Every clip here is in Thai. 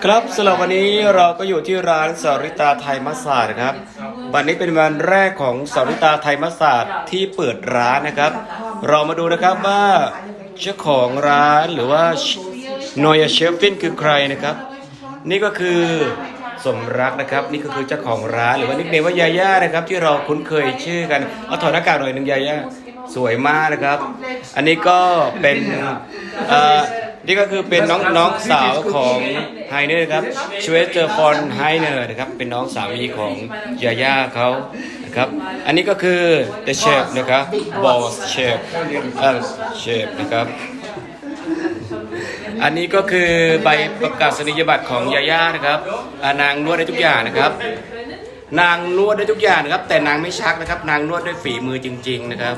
ครับสำหรับวันนี้เราก็อยู่ที่ร้านสาริตาไทยมัสสาดนะครับ วันนี้เป็นวันแรกของสาริตาไทยมัสสาดที่เปิดร้านนะครับ เรามาดูนะครับว่าเจ้าของร้านหรือว่าโนยเชฟฟินคือใครนะครับ นี่ก็คือสมรักนะครับ นี่ก็คือเจ้าของร้านหรือว่านิกเนมว่ายาย่านะครับ ที่เราคุ้นเคยชื่อกันเอาถอดหน้ากากหน่อยหนึ่งยาย่าสวยมากนะครับ อันนี้ก็เป็นอ่อ นี่ก็คือเป็นน้องน้องสาวของไฮเนอร์ครับชเวสเตอร์ฟอนไฮเนอร์นะครับเป็นน้องสามีของยาย่าเขานะครับอันนี้ก็คือ the chef นะครับ boss chef เอ่อ chef นะครับอันนี้ก็คือใบประกาศนียบัตรของยาย่านะครับอ่านางนวดได้ทุกอย่างนะครับ นางนวดได้ทุกอย่างนะครับ แต่นางไม่ชักนะครับ นางนวดด้วยฝีมือจริง ๆ นะครับ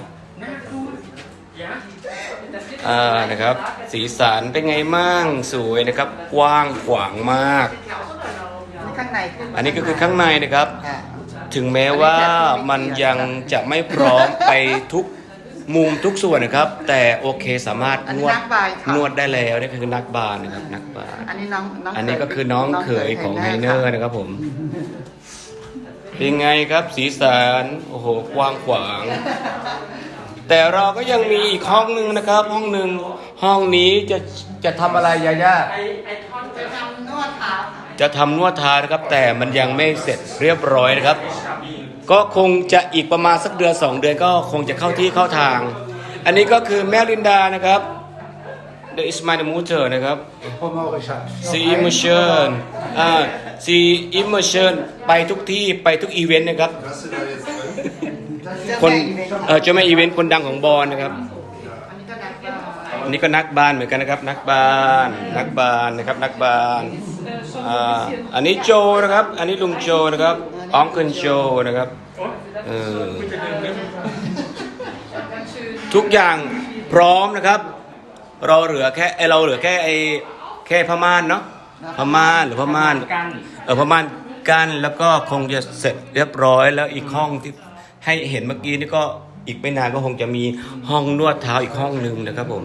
อ่านะครับ สีสันเป็นไงมั่งสวยนะครับ กว้างขวางมาก ข้างในขึ้นอันนี้ก็คือข้างในนะครับ ค่ะ ถึงแม้ว่ามันยังจะไม่พร้อมไปทุกมุมทุกส่วนนะครับ แต่โอเคสามารถอันนนี้วดนักบายค่ะ นวดได้แล้วนี่คือนักบาลนะครับนักบาลอันนี้น้องน้องอันนี้ก็คือน้องเขยของไฮเนอร์นะครับผม เป็นไงครับสีสันโอ้โหกว้างขวาง แต่เราก็ยังมีอีกห้องหนึ่งนะครับ ห้องหนึ่งห้องนี้จะจะทำอะไรยาย่าจะทำนวดเท้าค่ะจะทำนวดเท้านะครับ แต่มันยังไม่เสร็จเรียบร้อยนะครับ ก็คงจะอีกประมาณสักเดือนสองเดือนก็คงจะเข้าที่เข้าทาง อันนี้ก็คือแม่ลินดานะครับ The is my mutter นะครับซีอิมเมอร์ชันอ่าซีอิมเมอร์ชันไปทุกที่ไปทุกอีเวนต์นะครับ คนเออเจ้าแม่อีเวนต์คนดังของบอลนะครับอันนี้ก็นักบาสอันนี้ก็นักบาลเหมือนกันนะครับ นักบาลนักบาลนะครับนักบาลอ่าอันนี้โจนะครับ อันนี้ลุงโจนะครับอองเคิลโจนะครับเออทุกอย่างพร้อมนะครับ เราเหลือแค่ไอเราเหลือแค่ไอแค่พม่านเนาะพม่านหรือพม่านเออพม่านกั้นแล้วก็คงจะเสร็จเรียบร้อยแล้วอีกห้องที่ ให้เห็นเมื่อกี้นี่ก็อีกไม่นานก็คงจะมีห้องนวดเท้าอีกห้องหนึ่งนะครับผม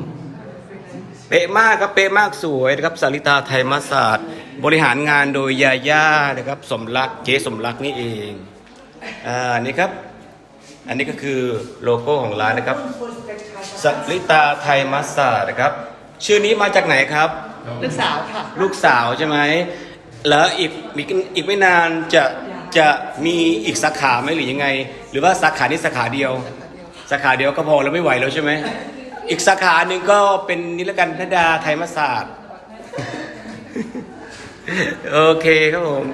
เป๊ะมากครับเป๊ะมากสวยนะครับสาริตาไทยมาศาสตร์ บริหารงานโดยยาย่านะครับ สมรักเจ๊สมรักนี่เองอ่านี่ครับ อันนี้ก็คือโลโก้ของร้านนะครับสาริตาไทยมาศาสตร์นะครับ ชื่อนี้มาจากไหนครับ ลูกสาวค่ะ ลูกสาวใช่ไหมแล้วอีกอีกอีกไม่นานจะ จะมีอีกสาขาไหมหรือยังไง หรือว่าสาขานี้สาขาเดียว สาขาเดียวก็พอแล้วไม่ไหวแล้วใช่ไหมอีกสาขาหนึ่งก็เป็นนิรกันธดาไทยมาศาสตร์ โอเคครับผม